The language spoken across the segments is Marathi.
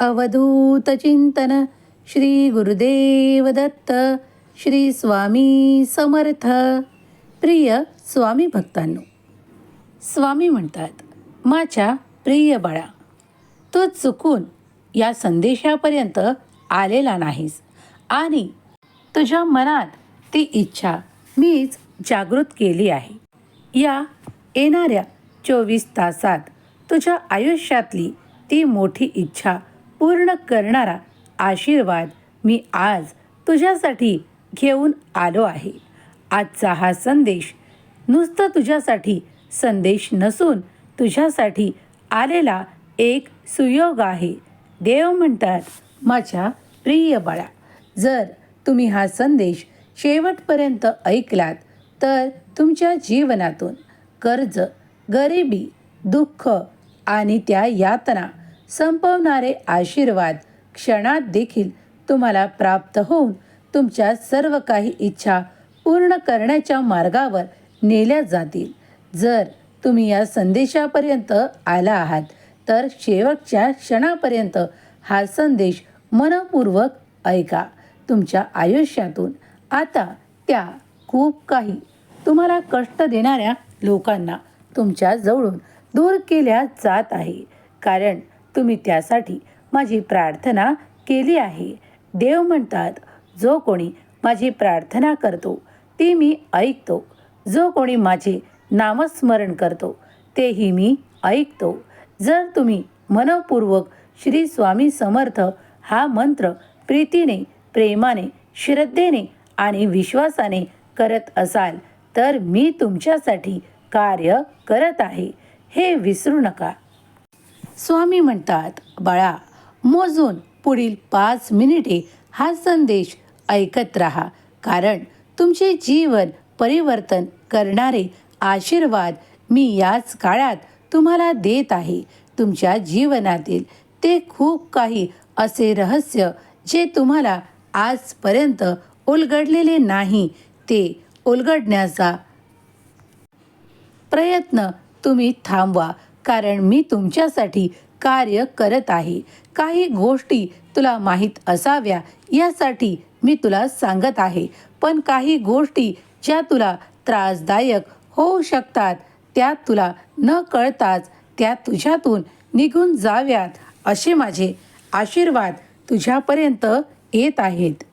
अवधूत चिंतन श्री गुरुदेव दत्त श्री स्वामी समर्थ. प्रिय स्वामी भक्तांनो स्वामी म्हणतात माझ्या प्रिय बाळा तू चुकून या संदेशापर्यंत आलेला नाहीस आणि तुझ्या मनात ती इच्छा मीच जागृत केली आहे. या येणाऱ्या चोवीस तासात तुझ्या आयुष्यातली ती मोठी इच्छा पूर्ण करणारा आशीर्वाद मी आज तुझ्यासाठी घेऊन आलो आहे. आजचा हा संदेश नुसतं तुझ्यासाठी संदेश नसून तुझ्यासाठी आलेला एक सुयोग आहे. देव म्हणतात माझ्या प्रिय बाळा जर तुम्ही हा संदेश शेवटपर्यंत ऐकलात तर तुमच्या जीवनातून कर्ज गरिबी दुःख आणि त्या यातना संपवणारे आशीर्वाद क्षणात देखील तुम्हाला प्राप्त होऊन तुमच्या सर्व काही इच्छा पूर्ण करण्याच्या मार्गावर नेल्या जातील. जर तुम्ही या संदेशापर्यंत आला आहात तर शेवटच्या क्षणापर्यंत हा संदेश मनपूर्वक ऐका. तुमच्या आयुष्यातून आता त्या खूप काही तुम्हाला कष्ट देणाऱ्या लोकांना तुमच्या जवळून दूर केल्या जात आहे. कारण तुम्ही त्यासाठी माझी प्रार्थना केली आहे. देव म्हणतात जो कोणी माझी प्रार्थना करतो ती मी ऐकतो. जो कोणी माझे नामस्मरण करतो तेही मी ऐकतो. जर तुम्ही मनपूर्वक श्री स्वामी समर्थ हा मंत्र प्रीतीने प्रेमाने श्रद्धेने आणि विश्वासाने करत असाल तर मी तुमच्यासाठी कार्य करत आहे. हे विसरू नका. स्वामी म्हणतात बाळा मोजून पुढील पाच मिनिटे हा संदेश ऐकत राहा. कारण तुमचे जीवन परिवर्तन करणारे आशीर्वाद मी याच काळात तुम्हाला देत आहे. तुमच्या जीवनातील ते खूप काही असे रहस्य जे तुम्हाला आजपर्यंत उलगडलेले नाही ते उलगडण्याचा प्रयत्न तुम्ही थांबवा. कारण मी तुमच्यासाठी कार्य करत आहे. काही गोष्टी तुला माहीत असाव्या यासाठी मी तुला सांगत आहे. पण काही गोष्टी ज्या तुला त्रासदायक होऊ शकतात त्या तुला न कळताच त्या तुझ्यातून निघून जाव्यात असे माझे आशीर्वाद तुझ्यापर्यंत येत आहेत.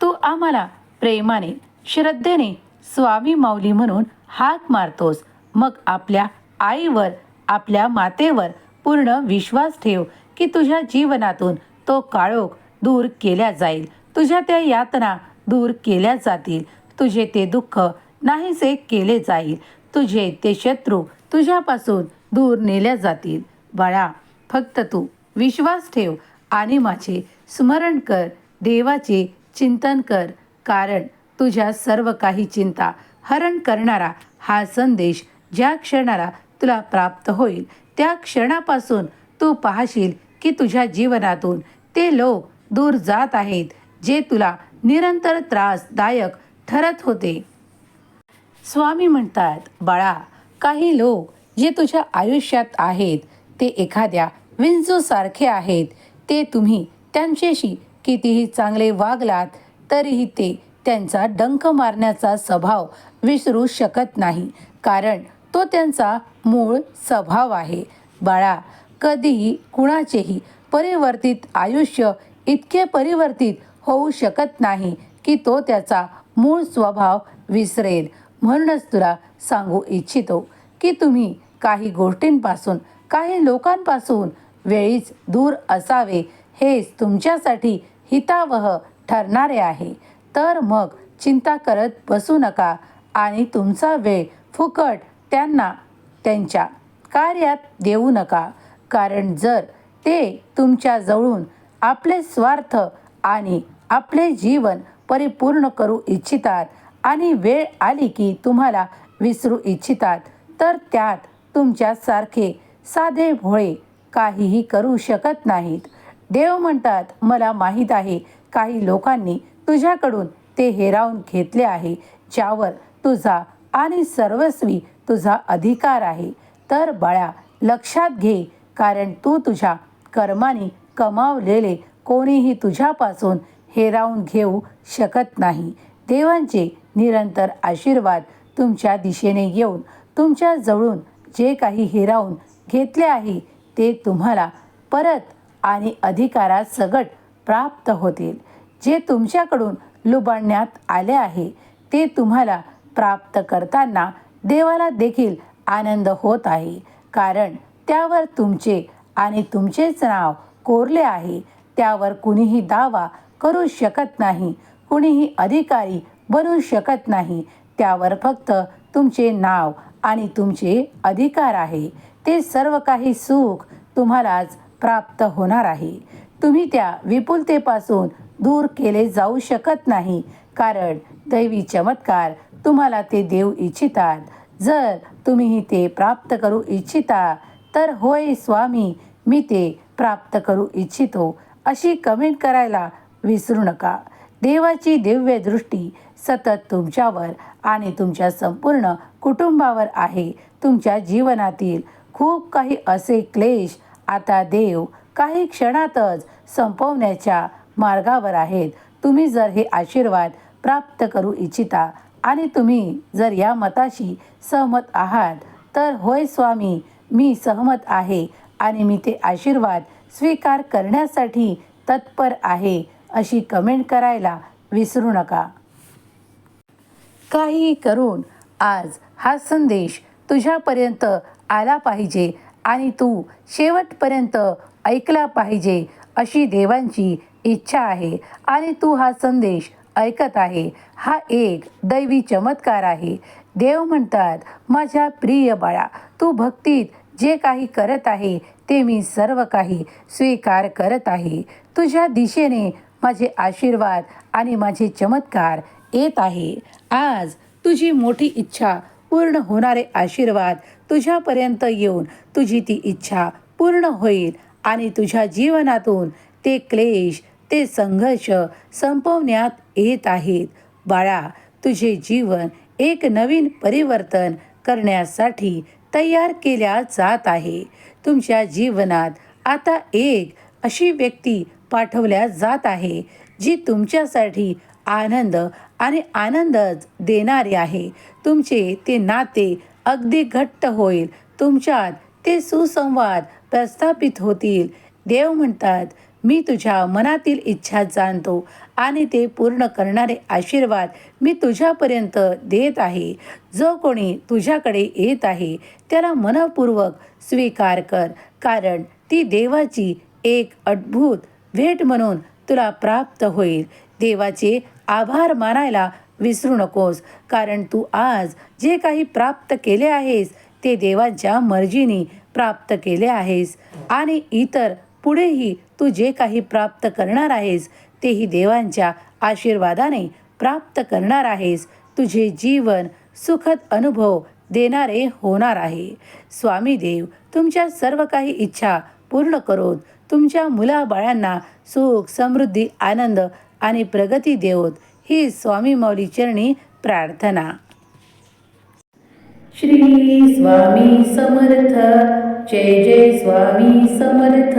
तू आम्हाला प्रेमाने श्रद्धेने स्वामी माऊली म्हणून हाक मारतोस. मग आपल्या आईवर आपल्या मातेवर पूर्ण विश्वास ठेव की तुझ्या जीवनातून तो काळोख दूर केल्या जाईल. तुझ्या त्या यातना दूर केल्या जातील. तुझे ते दुःख नाहीसे केले जाईल. तुझे ते शत्रू तुझ्यापासून दूर नेल्या जातील. बाळा फक्त तू विश्वास ठेव आणि माझे स्मरण कर. देवाचे चिंतन कर. कारण तुझ्या सर्व काही चिंता हरण करणारा हा संदेश ज्या क्षणाला तुला प्राप्त होईल त्या क्षणापासून तू पाहशील की तुझ्या जीवनातून ते लोक दूर जात आहेत जे तुला निरंतर त्रासदायक ठरत होते. स्वामी म्हणतात बाळा काही लोक जे तुझ्या आयुष्यात आहेत ते एखाद्या विंचूसारखे आहेत. ते तुम्ही त्यांच्याशी कितीही चांगले वागलात तरीही ते त्यांचा डंख मारण्याचा स्वभाव विसरू शकत नाही. कारण तो त्यांचा मूळ स्वभाव आहे. बाळा कधीही कुणाचेही परिवर्तित आयुष्य इतके परिवर्तित होऊ शकत नाही की तो त्याचा मूळ स्वभाव विसरेल. म्हणूनच तुला सांगू इच्छितो की तुम्ही काही गोष्टींपासून काही लोकांपासून वेळीच दूर असावे हेच तुमच्यासाठी हितावह ठरणारे आहे. तर मग चिंता करत बसू नका आणि तुमचा वेळ फुकट त्यांना त्यांच्या कार्यात देऊ नका. कारण जर ते तुमच्याजवळून आपले स्वार्थ आणि आपले जीवन परिपूर्ण करू इच्छितात आणि वेळ आली की तुम्हाला विसरू इच्छितात तर त्यात तुमच्यासारखे साधे भोळे काहीही करू शकत नाहीत. देव म्हणतात मला माहीत आहे काही लोकांनी तुझ्याकडून ते हेरावून घेतले आहे ज्यावर तुझा आणि सर्वस्वी तुझा अधिकार आहे. तर बाळा लक्षात घे कारण तू तुझ्या कर्माने कमावलेले कोणीही तुझ्यापासून हेरावून घेऊ शकत नाही. देवांचे निरंतर आशीर्वाद तुमच्या दिशेने येऊन तुमच्या जवळून जे काही हिरावून घेतले आहे ते तुम्हाला परत आणि अधिकारात सगट प्राप्त होतील. जे तुमच्याकडून लुबाडण्यात आले आहे ते तुम्हाला प्राप्त करताना देवाला देखील आनंद होत आहे. कारण त्यावर तुमचे आणि तुमचेच नाव कोरले आहे. त्यावर कुणीही दावा करू शकत नाही. कुणीही अधिकारी बनू शकत नाही. त्यावर फक्त तुमचे नाव आणि तुमचे अधिकार आहे. ते सर्व काही सुख तुम्हालाच प्राप्त होणार आहे. तुम्ही त्या विपुलतेपासून दूर केले जाऊ शकत नाही. कारण दैवी चमत्कार तुम्हाला ते देऊ इच्छितात. जर तुम्हीही ते प्राप्त करू इच्छिता तर होय स्वामी मी ते प्राप्त करू इच्छितो. अशी कमेंट करायला विसरू नका. देवाची दिव्य दृष्टी सतत तुमच्यावर आणि तुमच्या संपूर्ण कुटुंबावर आहे. तुमच्या जीवनातील खूप काही असे क्लेश आता देव काही क्षणातच संपवण्याच्या मार्गावर आहेत. तुम्ही जर हे आशीर्वाद प्राप्त करू इच्छिता आणि तुम्ही जर या मताशी सहमत आहात तर होय स्वामी मी सहमत आहे आणि मी ते आशीर्वाद स्वीकार करण्यासाठी तत्पर आहे अशी कमेंट करायला विसरू नका. काही करून आज हा संदेश तुझ्यापर्यंत आला पाहिजे आणि तू शेवटपर्यंत ऐकला पाहिजे अशी देवांची इच्छा आहे आणि तू हा संदेश ऐकत आहे. हा एक दैवी चमत्कार आहे. देव म्हणतात माझ्या प्रिय बाळा तू भक्तीत जे काही करत आहे ते मी सर्व काही स्वीकार करत आहे. तुझ्या दिशेने माझे आशीर्वाद आणि माझे चमत्कार येत आहे. आज तुझी मोठी इच्छा पूर्ण होणारे आशीर्वाद तुझ्यापर्यंत येऊन तुझी ती इच्छा पूर्ण होईल आणि तुझ्या जीवनातून ते क्लेश ते संघर्ष संपवण्यात येत आहेत. बाळा तुझे जीवन एक नवीन परिवर्तन करण्यासाठी तयार केल्या जात आहे. तुमच्या जीवनात आता एक अशी व्यक्ती पाठवल्या जात आहे जी तुमच्यासाठी आनंद आणि आनंदच देणारे आहे. तुमचे ते नाते अगदी घट्ट होईल. तुमच्यात ते सुसंवाद प्रस्थापित होतील. देव म्हणतात मी तुझ्या मनातील इच्छा जाणतो आणि ते पूर्ण करणारे आशीर्वाद मी तुझ्यापर्यंत देत आहे. जो कोणी तुझ्याकडे येत आहे त्याला मनपूर्वक स्वीकार कर कारण ती देवाची एक अद्भुत भेट म्हणून तुला प्राप्त होईल. देवाचे आभार मानायला विसरू नकोस कारण तू आज जे काही प्राप्त केले आहेस ते देवाच्या मर्जीने प्राप्त केले आहेस. आणि इतर पुढेही तू जे काही प्राप्त करणार आहेस तेही देवांच्या आशीर्वादाने प्राप्त करणार आहेस. तुझे जीवन सुखद अनुभव देणारे होणार आहे. स्वामी देव तुमच्या सर्व काही इच्छा पूर्ण करोत. तुमच्या मुलाबाळांना सुख समृद्धी आनंद आणि प्रगती देवत. ही स्वामी मौली चरणी प्रार्थना. श्री स्वामी समर्थ. जय जय स्वामी समर्थ.